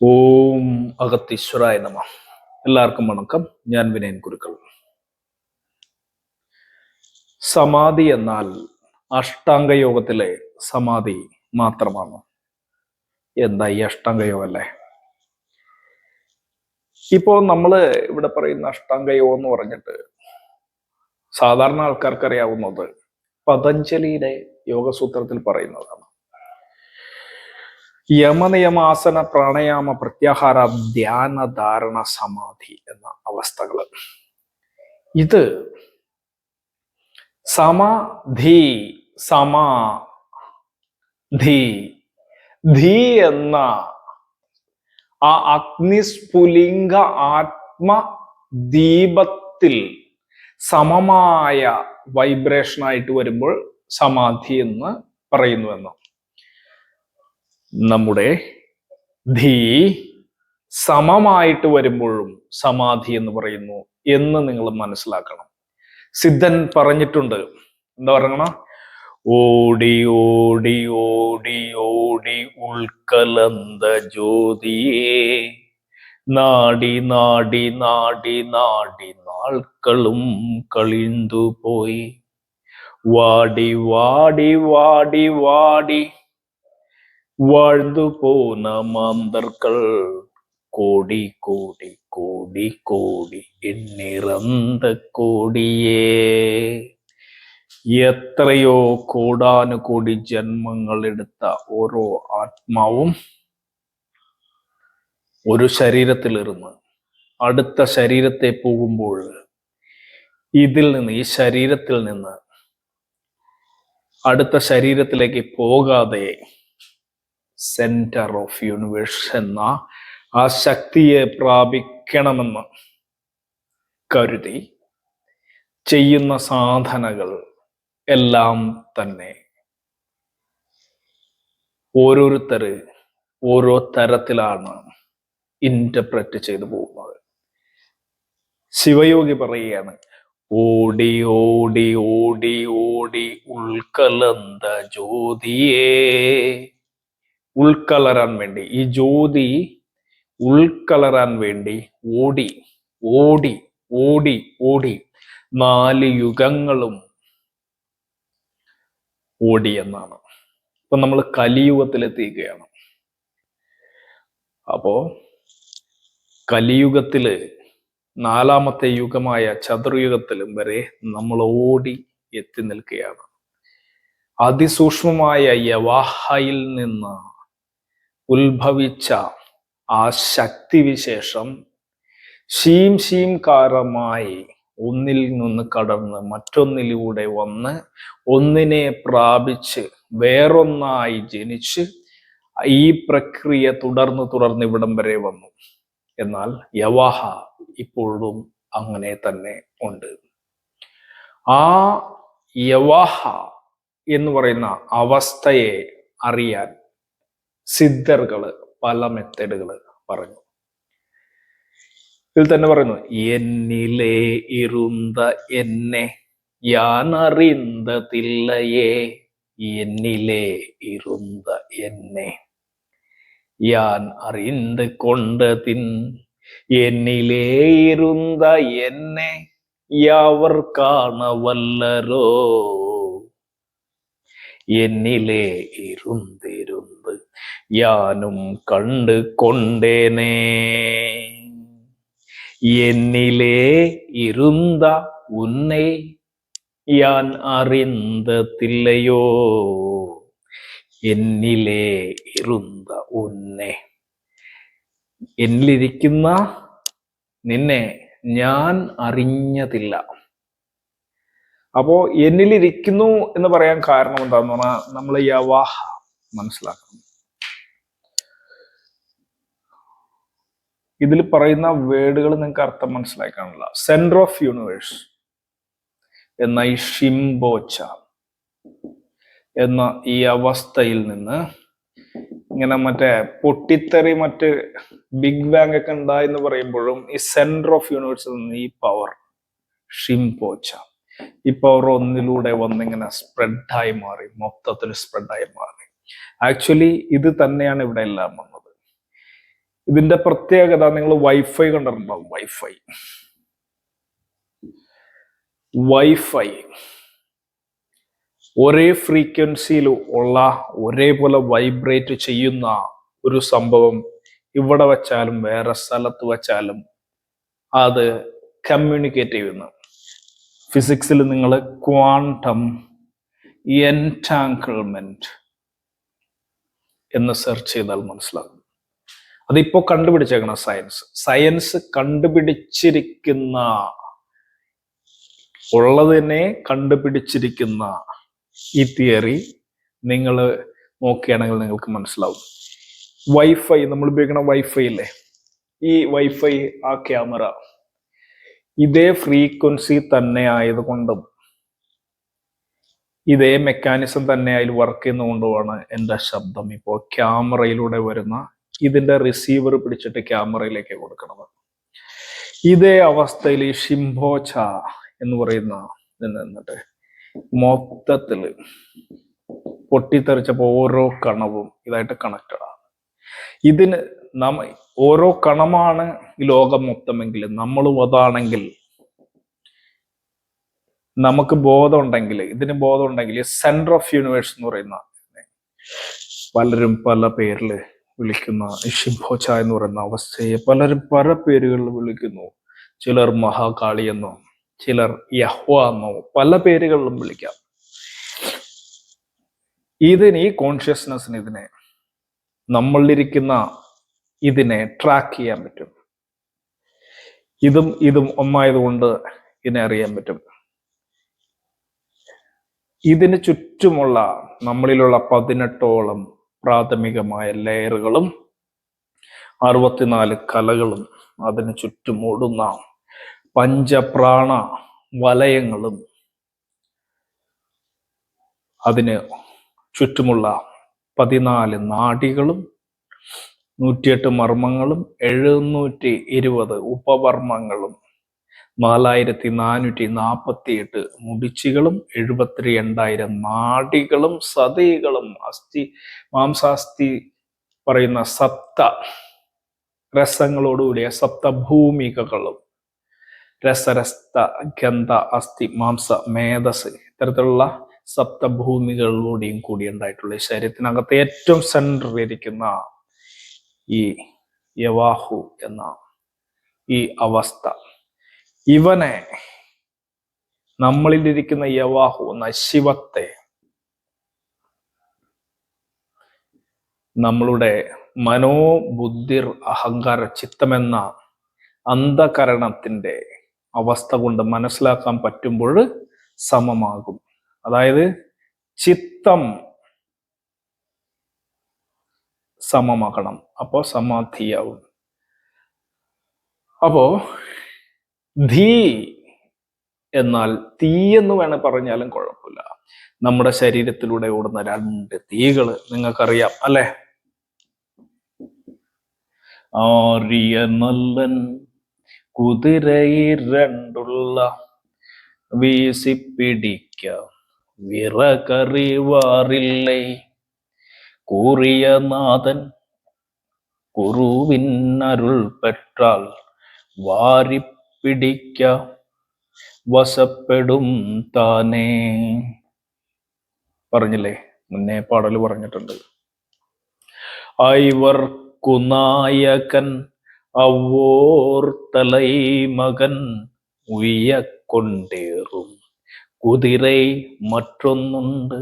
ഓം അഗത്തീശ്വരായ നമ. എല്ലാവർക്കും വണക്കം. ഞാൻ വിനയൻ കുരുക്കൾ. സമാധി എന്നാൽ അഷ്ടാംഗയോഗത്തിലെ സമാധി മാത്രമാണ്. എന്താ ഈ അഷ്ടാംഗയോഗം അല്ലേ ഇപ്പോ നമ്മൾ ഇവിടെ പറയുന്ന അഷ്ടാംഗയോഗം എന്ന് പറഞ്ഞിട്ട് സാധാരണ ആൾക്കാർക്ക് അറിയാവുന്നത് പതഞ്ജലിയുടെ യോഗസൂത്രത്തിൽ പറയുന്നതാണ്. യമനിയമാസന പ്രാണയാമ പ്രത്യാഹാര ധ്യാന ധാരണ സമാധി എന്ന അവസ്ഥകൾ. ഇത് സമാധി സമാ ധി ധി എന്ന ആ അഗ്നിസ്ഫുലിംഗ ആത്മ ദീപത്തിൽ സമമായ വൈബ്രേഷൻ ആയിട്ട് വരുമ്പോൾ സമാധി എന്ന് പറയുന്നു എന്ന്. നമ്മുടെ ധീ സമമായിട്ട് വരുമ്പോഴും സമാധി എന്ന് പറയുന്നു എന്ന് നിങ്ങൾ മനസ്സിലാക്കണം. സിദ്ധൻ പറഞ്ഞിട്ടുണ്ട്. എന്താ പറയണ ഓടി ഓടി ഓടി ഓടി ഉൾക്കലന്ത ജ്യോതിയേ. നാടി നാടി നാടി നാടി നാൾക്കളും കളിന്തു പോയി വാടി വാടി വാടി വാടി. വാഴ്ന്നു പോന്ന മാന്തർക്കൾ കോടി കോടി കോടി കോടി എന്നിറന്ത കോടിയേ. എത്രയോ കോടാനുകോടി ജന്മങ്ങളെടുത്ത ഓരോ ആത്മാവും ഒരു ശരീരത്തിലിരുന്ന് അടുത്ത ശരീരത്തെ പോകുമ്പോൾ ഇതിൽ നിന്ന് ഈ ശരീരത്തിൽ നിന്ന് അടുത്ത ശരീരത്തിലേക്ക് പോകാതെ സെന്റർ ഓഫ് യൂണിവേഴ്സ് എന്ന ആ ശക്തിയെ പ്രാപിക്കണമെന്ന് കരുതി ചെയ്യുന്ന സാധനകൾ എല്ലാം തന്നെ ഓരോരുത്തർ ഓരോ തരത്തിലാണ് ഇന്റർപ്രറ്റ് ചെയ്തു പോകുന്നത്. ശിവയോഗി പറയുകയാണ് ഓടി ഓടി ഓടി ഓടി ഉൾക്കലന്ത ജ്യോതിയേ ഉൾക്കലരാൻ വേണ്ടി ഈ ജ്യോതി ഉൾക്കളരാൻ വേണ്ടി ഓടി ഓടി ഓടി ഓടി നാല് യുഗങ്ങളും ഓടി എന്നാണ്. ഇപ്പൊ നമ്മൾ കലിയുഗത്തിലെത്തിക്കുകയാണ് അപ്പോ കലിയുഗത്തിൽ നാലാമത്തെ യുഗമായ ചതുർയുഗത്തിലും വരെ നമ്മൾ ഓടി എത്തി നിൽക്കുകയാണ്. അതിസൂക്ഷ്മമായ യവാഹയിൽ നിന്ന് ഉത്ഭവിച്ച ആ ശക്തിവിശേഷം ശീം ശീംകാരമായി ഒന്നിൽ നിന്ന് കടന്ന് മറ്റൊന്നിലൂടെ വന്ന് ഒന്നിനെ പ്രാപിച്ച് വേറൊന്നായി ജനിച്ച് ഈ പ്രക്രിയ തുടർന്ന് തുടർന്ന് ഇവിടം വരെ വന്നു. എന്നാൽ യവാഹ ഇപ്പോഴും അങ്ങനെ തന്നെ ഉണ്ട്. ആ യവാഹ എന്ന് പറയുന്ന അവസ്ഥയെ അറിയാൻ സിദ്ധറുകൾ പല മെത്തേഡുകൾ പറഞ്ഞു. ഇതിൽ തന്നെ പറയുന്നു എന്നിലെ ഇരുന്ത എന്നെ ഞാൻ അറിന്തതില്ലയേ എന്നിലെ ഇരുന്ത എന്നെ ഞാൻ അറിന്ത് കൊണ്ടതിൻ എന്നിലെ ഇരുന്ത എന്നെ യാവർ കാണവല്ലരോ എന്നിലെ ഇരുന്തിരു യാനും കണ്ടു കൊണ്ടേനേ. എന്നിലേ ഇരുന്ന ഉന്നെ ഞാൻ അറിന്തത്തില്ലയോ എന്നിലേ ഇരുന്ന ഉന്നെ. എന്നിലിരിക്കുന്ന നിന്നെ ഞാൻ അറിഞ്ഞതില്ല. അപ്പോൾ എന്നിലിരിക്കുന്നു എന്ന് പറയാൻ കാരണം എന്താന്ന് പറഞ്ഞാൽ നമ്മൾ യവാഹ മനസ്സിലാക്കണം. ഇതിൽ പറയുന്ന വേർഡുകൾ നിങ്ങൾക്ക് അർത്ഥം മനസ്സിലാക്കാനുള്ള. സെന്റർ ഓഫ് യൂണിവേഴ്സ് എന്ന ഈ ഷിംബോച്ച എന്ന ഈ അവസ്ഥയിൽ നിന്ന് ഇങ്ങനെ മറ്റേ പൊട്ടിത്തെറി മറ്റ് ബിഗ് ബാങ് ഒക്കെ ഉണ്ടായി എന്ന് പറയുമ്പോഴും ഈ സെന്റർ ഓഫ് യൂണിവേഴ്സിൽ നിന്ന് ഈ പവർ ഷിംപോച്ച ഈ പവർ ഒന്നിലൂടെ വന്നിങ്ങനെ സ്പ്രെഡായി മാറി മൊത്തത്തിൽ സ്പ്രെഡായി മാറി. ആക്ച്വലി ഇത് തന്നെയാണ് ഇവിടെ എല്ലാം വന്നത്. ഇതിന്റെ പ്രത്യേകത നിങ്ങൾ വൈഫൈ കണ്ടിട്ടുണ്ടാവും വൈഫൈ വൈഫൈ ഒരേ ഫ്രീക്വൻസിയിൽ ഉള്ള ഒരേപോലെ വൈബ്രേറ്റ് ചെയ്യുന്ന ഒരു സംഭവം ഇവിടെ വച്ചാലും വേറെ സ്ഥലത്ത് വച്ചാലും അത് കമ്മ്യൂണിക്കേറ്റ് ചെയ്യുന്നു. ഫിസിക്സിൽ നിങ്ങൾ ക്വാണ്ടം എന്റാങ്കിൾമെന്റ് എന്ന് സെർച്ച് ചെയ്താൽ മനസ്സിലാകും. അതിപ്പോ കണ്ടുപിടിച്ചേക്കണം? സയൻസ് സയൻസ് കണ്ടുപിടിച്ചിരിക്കുന്ന ഉള്ളതിനെ കണ്ടുപിടിച്ചിരിക്കുന്ന ഈ തിയറി നിങ്ങൾ നോക്കുകയാണെങ്കിൽ നിങ്ങൾക്ക് മനസ്സിലാവും. വൈഫൈ നമ്മൾ ഉപയോഗിക്കുന്ന വൈഫൈ അല്ലേ ഈ വൈഫൈ ആ ക്യാമറ ഇതേ ഫ്രീക്വൻസി തന്നെ ആയതുകൊണ്ടും ഇതേ മെക്കാനിസം തന്നെ അതിൽ വർക്ക് ചെയ്യുന്നതുകൊണ്ടുമാണ് എന്റെ ശബ്ദം. ഇപ്പോൾ ക്യാമറയിലൂടെ വരുന്ന ഇതിന്റെ റിസീവർ പിടിച്ചിട്ട് ക്യാമറയിലേക്ക് കൊടുക്കണത് ഇതേ അവസ്ഥയിൽ ഈ ഷിംബോച്ച എന്ന് പറയുന്ന നിന്നിട്ട് മൊത്തത്തിൽ പൊട്ടിത്തെറിച്ചപ്പോൾ ഓരോ കണവും ഇതായിട്ട് കണക്റ്റഡ് ആണ്. ഇതിന് നമ്മ ഓരോ കണമാണ് ഈ ലോകം മൊത്തമെങ്കിൽ നമ്മളും അതാണെങ്കിൽ നമുക്ക് ബോധം ഉണ്ടെങ്കിൽ ഇതിന് ബോധം ഉണ്ടെങ്കിൽ സെന്റർ ഓഫ് യൂണിവേഴ്സ് എന്ന് പറയുന്ന പലരും പല പേരിൽ വിളിക്കുന്ന ഷിംബോച്ച എന്ന് പറയുന്ന അവസ്ഥയെ പലരും പല പേരുകളിൽ വിളിക്കുന്നു. ചിലർ മഹാകാളി എന്നോ ചിലർ യഹ്വ എന്നോ പല പേരുകളിലും വിളിക്കാം. ഇതിന് ഈ കോൺഷ്യസ്നെസ്സിന് ഇതിനെ നമ്മളിരിക്കുന്ന ഇതിനെ ട്രാക്ക് ചെയ്യാൻ പറ്റും. ഇതും ഇതും ഒന്നായതുകൊണ്ട് ഇതിനെ അറിയാൻ പറ്റും. ഇതിന് ചുറ്റുമുള്ള നമ്മളിലുള്ള പതിനെട്ടോളം പ്രാഥമികമായ ലെയറുകളും അറുപത്തിനാല് കലകളും അതിന് ചുറ്റും ഓടുന്ന പഞ്ചപ്രാണ വലയങ്ങളും അതിന് ചുറ്റുമുള്ള പതിനാല് നാടികളും നൂറ്റിയെട്ട് മർമ്മങ്ങളും എഴുന്നൂറ്റി ഇരുപത് ഉപവർമ്മങ്ങളും നാലായിരത്തി നാനൂറ്റി നാൽപ്പത്തി എട്ട് മുടിച്ചുകളും എഴുപത്തി രണ്ടായിരം നാടികളും സതികളും അസ്ഥി മാംസാസ്ഥി പറയുന്ന സപ്ത രസങ്ങളോടുകൂടിയ സപ്തഭൂമികകളും. രസരസ്ത ഗന്ധ അസ്ഥി മാംസ മേധസ് ഇത്തരത്തിലുള്ള സപ്തഭൂമികളിലൂടെയും കൂടി ഉണ്ടായിട്ടുള്ള ശരീരത്തിനകത്ത് ഏറ്റവും സെന്ററിൽ ഇരിക്കുന്ന ഈ യവാഹു എന്ന ഈ അവസ്ഥ. ഇവനെ നമ്മളിലിരിക്കുന്ന യവാഹു നശിവത്തെ ശിവത്തെ നമ്മളുടെ മനോബുദ്ധിർ അഹങ്കാര ചിത്തമെന്ന അന്ധകരണത്തിന്റെ അവസ്ഥ കൊണ്ട് മനസ്സിലാക്കാൻ പറ്റുമ്പോൾ സമമാകും. അതായത് ചിത്തം സമമാകണം. അപ്പോൾ സമാധിയാവും. അപ്പോ ധീ എന്നാൽ തീ എന്ന് വേണേൽ പറഞ്ഞാലും കുഴപ്പമില്ല. നമ്മുടെ ശരീരത്തിലൂടെ ഓടുന്ന രണ്ട് തീകൾ നിങ്ങൾക്കറിയാം അല്ലെ? ആര്യ നല്ലൻ കുതിരയിൽ രണ്ടുള്ള വീസിപ്പിടിക്ക വിറകറിവാറില്ലേ? കൂറിയ നാഥൻ കുറുവിൻ കുറുവിനരുൾ പെற்றாൽ വാരിപ്പിടിക്ക വശപ്പെടും താനേ. പറഞ്ഞില്ലേ? മുന്നേ പാടൽ പറഞ്ഞിട്ടുണ്ട്. ഐവർക്കു നായകൻ അവോർ തലൈ മകൻ ഉയ്യക്കൊണ്ടേറും കുതിരൈ മറ്റൊന്നുണ്ട്.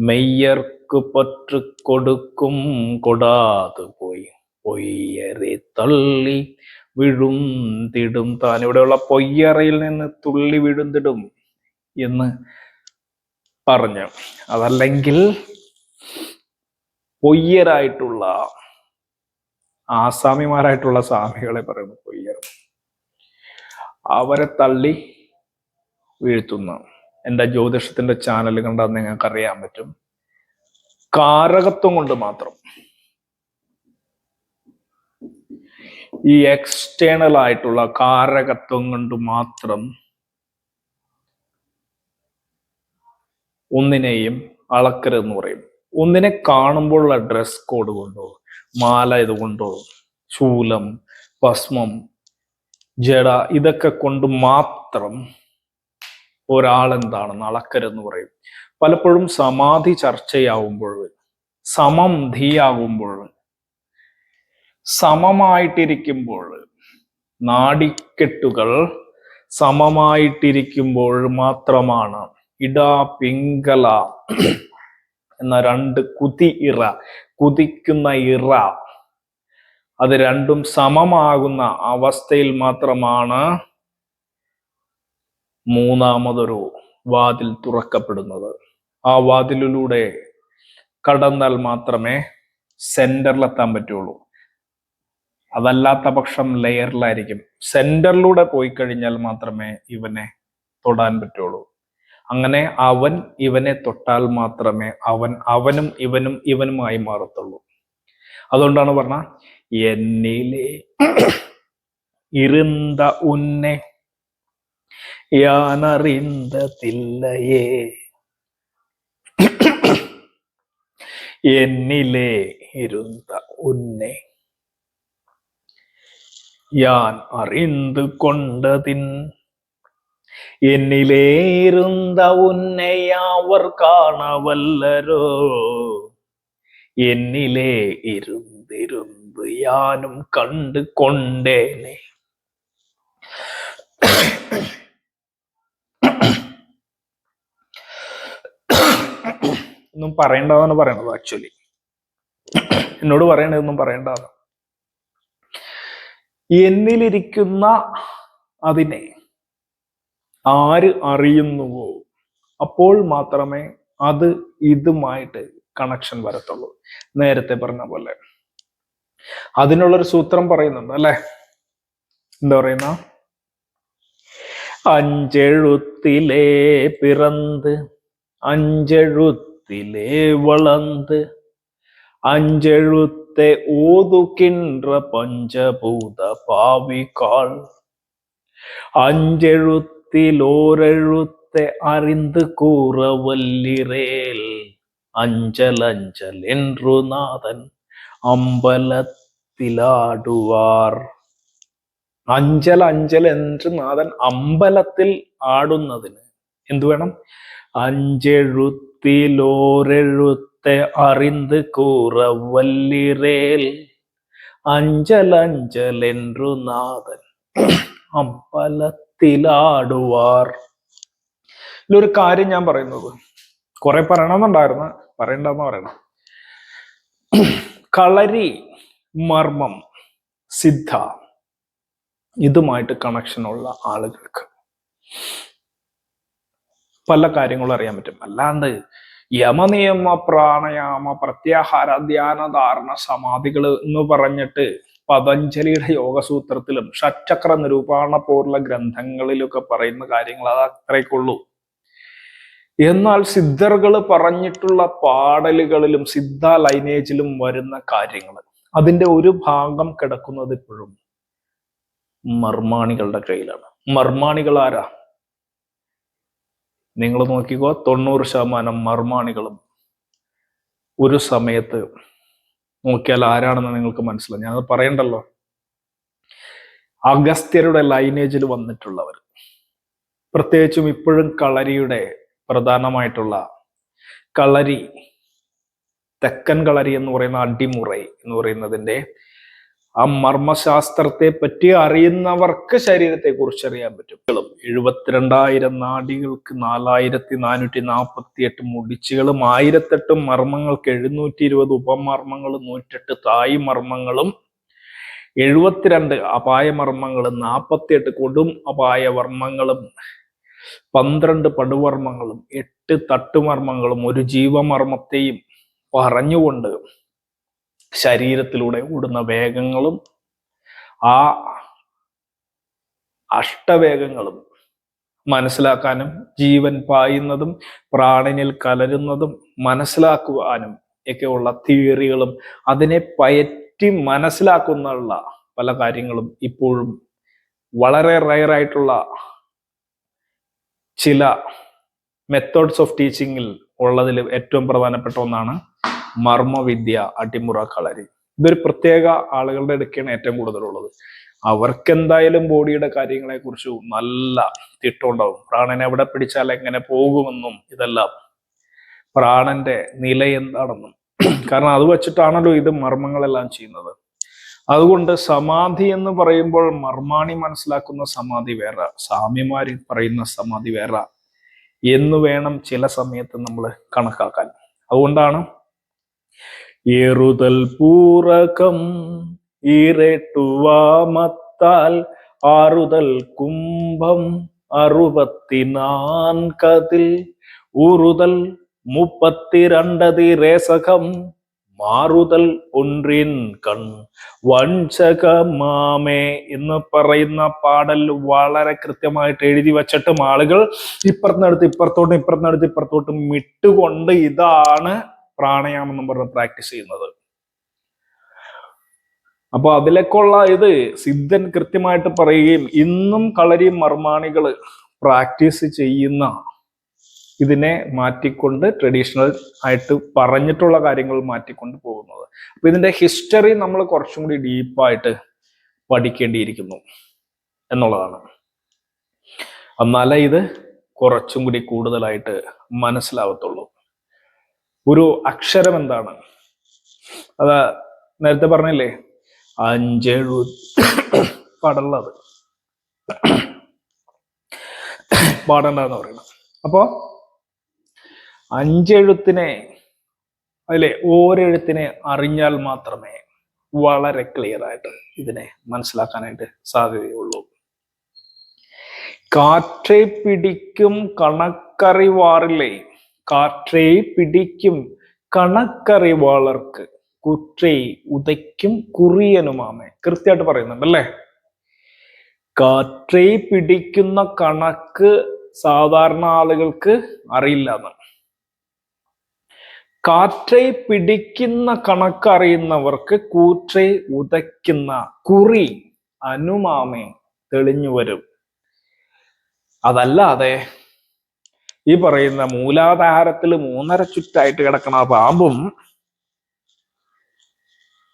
മെയ്യർക്ക് പറ്റു കൊടുക്കും കൊടാതു പോയി പൊയ്യരെ തള്ളി വിഴുന്തിടും താൻ ഇവിടെയുള്ള പൊയ്യറയിൽ നിന്ന് തുള്ളി വിഴുന്തിടും എന്ന് പറഞ്ഞു. അതല്ലെങ്കിൽ പൊയ്യരായിട്ടുള്ള ആസാമിമാരായിട്ടുള്ള സ്വാമികളെ പറയുന്നു പൊയ്യർ. അവരെ തള്ളി വീഴ്ത്തുന്നു. എന്റെ ജ്യോതിഷത്തിന്റെ ചാനൽ കണ്ടാൽ നിങ്ങൾക്കറിയാൻ പറ്റും. കാരകത്വം കൊണ്ട് മാത്രം. ഈ എക്സ്റ്റേണൽ ആയിട്ടുള്ള കാരകത്വം കൊണ്ട് മാത്രം ഒന്നിനെയും അളക്കരുതെന്ന് പറയും. ഒന്നിനെ കാണുമ്പോഴുള്ള ഡ്രസ് കോഡ് കൊണ്ടോ മാല ഇതുകൊണ്ടോ ശൂലം ഭസ്മം ജഡ ഇതൊക്കെ കൊണ്ട് മാത്രം ഒരാളെന്താണെന്ന് അളക്കരുതെന്ന് പറയും. പലപ്പോഴും സമാധി ചർച്ചയാവുമ്പോൾ സമം ധീയാകുമ്പോൾ സമമായിട്ടിരിക്കുമ്പോൾ നാടിക്കെട്ടുകൾ സമമായിട്ടിരിക്കുമ്പോൾ മാത്രമാണ്. ഇടാ പിങ്കല എന്ന രണ്ട് കുതി ഇറ കുതിക്കുന്ന ഇറ. അത് രണ്ടും സമമാകുന്ന അവസ്ഥയിൽ മാത്രമാണ് മൂന്നാമതൊരു വാതിൽ തുറക്കപ്പെടുന്നത്. ആ വാതിലിലൂടെ കടന്നാൽ മാത്രമേ സെന്ററിലെത്താൻ പറ്റുള്ളൂ. അതല്ലാത്ത പക്ഷം ലെയറിലായിരിക്കും സെന്ററിലൂടെ പോയി കഴിഞ്ഞാൽ മാത്രമേ ഇവനെ തൊടാൻ പറ്റുള്ളൂ. അങ്ങനെ അവൻ ഇവനെ തൊട്ടാൽ മാത്രമേ അവൻ അവനും ഇവനും ഇവനുമായി മാറത്തുള്ളൂ. അതുകൊണ്ടാണ് പറഞ്ഞ എന്നിലെ ഇരുന്ത ഉന്നെ എന്നിലേ എന്നിലെ ഇരുന്ന ഉന്നേ யான் அறிந்து கொண்டதின் என்னிலே இருந்த உன்னை அவர் காணவல்லரோ എന്നിലെ ഇരുന്നിരുന്ന് ഞാനും കണ്ടു കൊണ്ടേനെ ഒന്നും പറയണ്ടെന്നാണ് പറയണത് ആക്ച്വലി എന്നോട് പറയണതൊന്നും പറയണ്ടെന്ന് എന്നിലിരിക്കുന്ന അതിനെ ആര് അറിയുന്നുവോ? അപ്പോൾ മാത്രമേ അത് ഇതുമായിട്ട് കണക്ഷൻ വരത്തുള്ളൂ. നേരത്തെ പറഞ്ഞ പോലെ. അതിനുള്ളൊരു സൂത്രം പറയുന്നുണ്ട് അല്ലെ? എന്താ പറയുന്ന? അഞ്ചെഴുത്തിലേ പിറന്ന് അഞ്ചെഴുത്തിലേ വളന്ത് അഞ്ചെഴുത്തെ தெய்வத்தை ஓதுகின்ற பஞ்சபூத பாவிகாள் அஞ்செழுத்தில் ஓரெழுத்தை அறிந்து கூற வல்லிரேல் அஞ்சல் அஞ்சல் என்று நாதன் അമ്പലത്തിലാടുവാർ അഞ്ചൽ അഞ്ചൽ நாதன் அம்பலத்தில் അമ്പലത്തിൽ ആടുന്നതിന് എന്തു വേണം അഞ്ചെഴുത്തിലോരെഴുത്ത് അറിந்து കൂറ വല്ലിരേൽ அஞ்சல் അഞ്ചൽ എന്നു നാഥൻ അമ്പലത്തിലാടുവാർ. ഇതിലൊരു കാര്യം ഞാൻ പറയുന്നത്. കുറെ പറയണമെന്നുണ്ടായിരുന്നു. പറയണ്ടെന്ന് പറയണം. കളരി മർമ്മം സിദ്ധ. ഇതുമായിട്ട് കണക്ഷൻ ഉള്ള ആളുകൾക്ക്. പല കാര്യങ്ങളും അറിയാൻ പറ്റും. അല്ലാണ്ട് യമനിയമ പ്രാണയാമ പ്രത്യാഹാര ധ്യാന ധാരണ സമാധികൾ എന്ന് പറഞ്ഞിട്ട് പതഞ്ജലിയുടെ യോഗസൂത്രത്തിലും ഷച്ചക്ര നിരൂപാണ പോലുള്ള ഗ്രന്ഥങ്ങളിലൊക്കെ പറയുന്ന കാര്യങ്ങൾ അത് അത്രയ്ക്കുള്ളൂ. എന്നാൽ സിദ്ധർകൾ പറഞ്ഞിട്ടുള്ള പാടലുകളിലും സിദ്ധ ലൈനേജിലും വരുന്ന കാര്യങ്ങൾ അതിന്റെ ഒരു ഭാഗം കിടക്കുന്നത് ഇപ്പോഴും മർമാണികളുടെ കയ്യിലാണ്. മർമാണികൾ ആരാ? നിങ്ങൾ നോക്കിക്കോ തൊണ്ണൂറ് ശതമാനം മർമാണികളും ഒരു സമയത്ത് നോക്കിയാൽ ആരാണെന്ന് നിങ്ങൾക്ക് മനസ്സിലാവും. ഞാനത് പറയണ്ടല്ലോ. അഗസ്ത്യരുടെ ലൈനേജിൽ വന്നിട്ടുള്ളവർ. പ്രത്യേകിച്ചും ഇപ്പോഴും കളരിയുടെ പ്രധാനമായിട്ടുള്ള കളരി തെക്കൻ കളരി എന്ന് പറയുന്ന അടിമുറൈ എന്ന് പറയുന്നതിന്റെ ആ മർമ്മശാസ്ത്രത്തെ പറ്റി അറിയുന്നവർക്ക് ശരീരത്തെ കുറിച്ച് അറിയാൻ പറ്റും. എഴുപത്തിരണ്ടായിരം നാടികൾക്ക് നാലായിരത്തി നാനൂറ്റി നാൽപ്പത്തി എട്ട് മുടിച്ചുകളും ആയിരത്തെട്ട് മർമ്മങ്ങൾക്ക് എഴുന്നൂറ്റി ഇരുപത് ഉപമർമ്മങ്ങളും നൂറ്റെട്ട് തായ് മർമ്മങ്ങളും എഴുപത്തിരണ്ട് അപായമർമ്മങ്ങളും നാൽപ്പത്തിയെട്ട് കൊടും അപായവർമ്മങ്ങളും പന്ത്രണ്ട് പടുവർമ്മങ്ങളും എട്ട് തട്ടുമർമ്മങ്ങളും ഒരു ജീവമർമ്മത്തെയും പറഞ്ഞുകൊണ്ട് ശരീരത്തിലൂടെ ഓടുന്ന വേഗങ്ങളും ആ അഷ്ടവേഗങ്ങളും മനസ്സിലാക്കാനും ജീവൻ പായുന്നതും പ്രാണനിൽ കലരുന്നതും മനസ്സിലാക്കുവാനും ഒക്കെയുള്ള തിയറികളും അതിനെ പയറ്റി മനസ്സിലാക്കുന്നുള്ള പല കാര്യങ്ങളും ഇപ്പോഴും വളരെ റയറായിട്ടുള്ള ചില മെത്തേഡ്സ് ഓഫ് ടീച്ചിങ്ങിൽ ഉള്ളതിൽ ഏറ്റവും പ്രധാനപ്പെട്ട ഒന്നാണ് മർമ്മവിദ്യ അടിമുറ കളരി. ഇതൊരു പ്രത്യേക ആളുകളുടെ ഇടയ്ക്കാണ് ഏറ്റവും കൂടുതലുള്ളത്. അവർക്ക് എന്തായാലും ബോഡിയുടെ കാര്യങ്ങളെ കുറിച്ച് നല്ല തിട്ടമുണ്ടാവും. പ്രാണനെ എവിടെ പിടിച്ചാൽ എങ്ങനെ പോകുമെന്നും ഇതെല്ലാം. പ്രാണന്റെ നില എന്താണെന്നും. കാരണം അത് വെച്ചിട്ടാണല്ലോ ഇത് മർമ്മങ്ങളെല്ലാം ചെയ്യുന്നത്. അതുകൊണ്ട് സമാധി എന്ന് പറയുമ്പോൾ മർമാണി മനസ്സിലാക്കുന്ന സമാധി വേറെ സാമ്യമാരി പറയുന്ന സമാധി വേറെ. എന്ന് വേണം ചില സമയത്ത് നമ്മൾ കണക്കാക്കാൻ. അതുകൊണ്ടാണ് ഏറുതൽ പൂറകം ഇരട്ടുവാമത്താൽ ആറുതൽ കുംഭം അറുപത്തിനാൻകതിൽ മുപ്പത്തിരണ്ടതി രേസകം മാറുതൽ ഒൻറിൻ കൺ വഞ്ചകമാമേ എന്ന് പറയുന്ന പാടൽ വളരെ കൃത്യമായിട്ട് എഴുതി വച്ചിട്ടും ആളുകൾ ഇപ്പുറത്തിനടുത്ത് ഇപ്പുറത്തോട്ടും ഇപ്പുറത്തിനടുത്ത് ഇപ്പുറത്തോട്ടും ഇട്ടുകൊണ്ട് ഇതാണ് പ്രാണായാമം എന്ന് പറഞ്ഞ് പ്രാക്ടീസ് ചെയ്യുന്നത്. അപ്പൊ അതിലേക്കുള്ള ഇത് സിദ്ധൻ കൃത്യമായിട്ട് പറയുകയും ഇന്നും കളരി മർമാണികൾ പ്രാക്ടീസ് ചെയ്യുന്ന ഇതിനെ മാറ്റിക്കൊണ്ട് ട്രഡീഷണൽ ആയിട്ട് പറഞ്ഞിട്ടുള്ള കാര്യങ്ങൾ മാറ്റിക്കൊണ്ട് പോകുന്നത്. അപ്പൊ ഇതിന്റെ ഹിസ്റ്ററി നമ്മൾ കുറച്ചും കൂടി ഡീപ്പായിട്ട് പഠിക്കേണ്ടിയിരിക്കുന്നു എന്നുള്ളതാണ്. എന്നാലേ ഇത് കുറച്ചും കൂടി കൂടുതലായിട്ട് മനസ്സിലാവത്തുള്ളൂ. ഒരു അക്ഷരം എന്താണ്? അത് നേരത്തെ പറഞ്ഞില്ലേ അഞ്ചെഴു പാടുള്ളത് പാടണ്ടെന്ന് പറയണം. അപ്പോ അഞ്ചെഴുത്തിനെ അതിലെ ഓരെഴുത്തിനെ അറിഞ്ഞാൽ മാത്രമേ വളരെ ക്ലിയർ ആയിട്ട് ഇതിനെ മനസ്സിലാക്കാനായിട്ട് സാധ്യതയുള്ളൂ. കാറ്റെ പിടിക്കും കണക്കറിവാറില്ലേ കാറ്റെ പിടിക്കും കണക്കറി വളർക്ക് കുറ്റേ ഉദയ്ക്കും കുറിയനുമാമേ. കൃത്യമായിട്ട് പറയുന്നുണ്ട് അല്ലേ കാറ്റെ പിടിക്കുന്ന കണക്ക് സാധാരണ ആളുകൾക്ക് അറിയില്ല കാറ്റൈ പിടിക്കുന്ന കണക്കറിയുന്നവർക്ക് കൂറ്റൈ ഉദയ്ക്കുന്ന കുറി അനുമാമേ തെളിഞ്ഞു വരും. അതല്ലാതെ ഈ പറയുന്ന മൂലാധാരത്തിൽ മൂന്നര ചുറ്റായിട്ട് കിടക്കണ പാമ്പും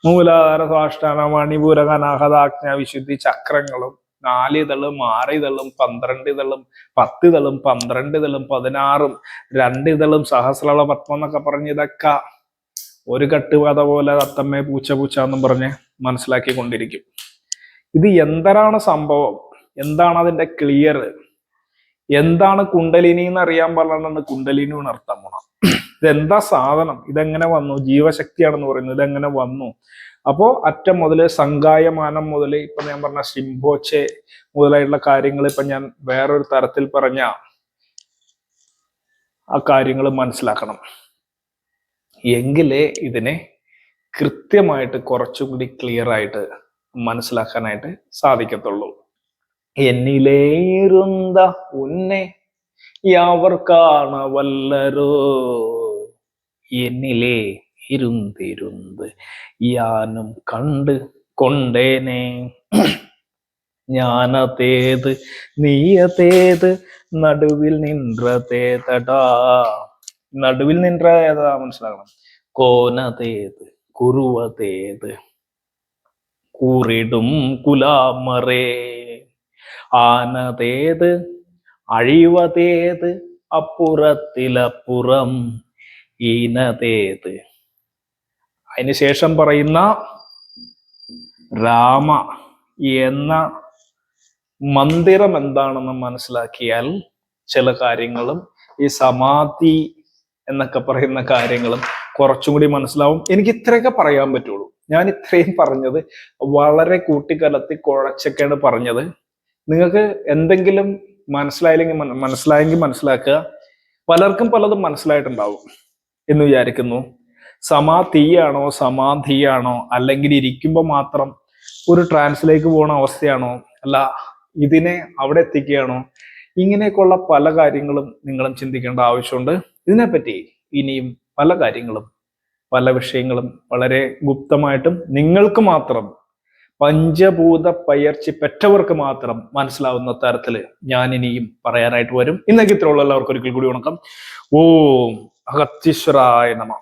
മൂലാധാര സ്വാഷ്ടാന മണിപൂര കനാഹതാജ്ഞ വിശുദ്ധി ചക്രങ്ങളും നാലിതളും ആറിതളും പന്ത്രണ്ടിതളും പത്തിതളും പന്ത്രണ്ടിതളും പതിനാറും രണ്ടിതളും സഹസ്രള പത്മം എന്നൊക്കെ പറഞ്ഞ് ഇതൊക്കെ ഒരു കട്ടുപാത പോലെ തത്തമ്മേ പൂച്ച പൂച്ച എന്നും പറഞ്ഞ് മനസ്സിലാക്കി കൊണ്ടിരിക്കും ഇത് എന്തരാണ് സംഭവം? എന്താണ് അതിന്റെ ക്ലിയർ എന്താണ് കുണ്ടലിനി എന്ന് അറിയാൻ പറഞ്ഞാണ് കുണ്ടലിനി ഉണർത്താൻ പോണം ഇതെന്താ സാധനം? ഇതെങ്ങനെ വന്നു? ജീവശക്തിയാണെന്ന് പറയുന്നത് ഇതെങ്ങനെ വന്നു? അപ്പോ അറ്റം മുതൽ സംഗായമാനം മുതൽ ഇപ്പൊ ഞാൻ പറഞ്ഞ ശിംഭോച്ചെ മുതലായിട്ടുള്ള കാര്യങ്ങൾ ഇപ്പൊ ഞാൻ വേറൊരു തരത്തിൽ പറഞ്ഞ ആ കാര്യങ്ങൾ മനസ്സിലാക്കണം. എങ്കിലേ ഇതിനെ കൃത്യമായിട്ട് കുറച്ചും കൂടി ക്ലിയർ ആയിട്ട് മനസ്സിലാക്കാനായിട്ട് സാധിക്കത്തുള്ളൂ. എന്നിലേറുന്ന ഉന്നെ യാവർ കാണവല്ലരോ? എന്നിലേ ഇരുന്തിരുന്ത് യാനും കണ്ട് കൊണ്ടേനെ. ഞാനതേത് നീയത്തേത് നടുവിൽ നിന്ത്രതേതടാ നടുവിൽ നിന്ത്രതേതാ മനസ്സിലാക്കണം? കോനതേത് കുറുവതേത് കൂറിടും കുലാമറേ. ആനതേത്? അഴിവതേത്? അപ്പുറത്തിലപ്പുറം ഈനതേത്? അതിനുശേഷം പറയുന്ന രാമ എന്ന മന്ദിരം എന്താണെന്ന് മനസ്സിലാക്കിയാൽ ചില കാര്യങ്ങളും ഈ സമാധി എന്നൊക്കെ പറയുന്ന കാര്യങ്ങളും കുറച്ചും കൂടി മനസ്സിലാവും. എനിക്ക് ഇത്രയൊക്കെ പറയാൻ പറ്റുള്ളൂ. ഞാൻ ഇത്രയും പറഞ്ഞത് വളരെ കൂട്ടിക്കലത്തി കുഴച്ചൊക്കെയാണ് പറഞ്ഞത്. നിങ്ങൾക്ക് എന്തെങ്കിലും മനസ്സിലായില്ലെങ്കിൽ മന- മനസ്സിലായെങ്കിൽ മനസ്സിലാക്കുക. പലർക്കും പലതും മനസ്സിലായിട്ടുണ്ടാവും എന്ന് വിചാരിക്കുന്നു. സമാധിയാണോ സമാധിയാണോ അല്ലെങ്കിൽ ഇരിക്കുമ്പോൾ മാത്രം ഒരു ട്രാൻസിലേക്ക് പോണ അവസ്ഥയാണോ അല്ല ഇതിനെ അവിടെ എത്തിക്കുകയാണോ ഇങ്ങനെയൊക്കെയുള്ള പല കാര്യങ്ങളും നിങ്ങളും ചിന്തിക്കേണ്ട ആവശ്യമുണ്ട്. ഇതിനെപ്പറ്റി ഇനിയും പല കാര്യങ്ങളും പല വിഷയങ്ങളും വളരെ ഗുപ്തമായിട്ടും നിങ്ങൾക്ക് മാത്രം പഞ്ചഭൂത പയർച്ചി പെറ്റവർക്ക് മാത്രം മനസ്സിലാവുന്ന തരത്തിൽ ഞാൻ ഇനിയും പറയാനായിട്ട് വരും. ഇന്നൊക്കെ ഇത്രയുള്ള എല്ലാവർക്കും ഒരിക്കൽ കൂടി ഉണക്കം ഓം അഗത്തീശ്വരായ നമ.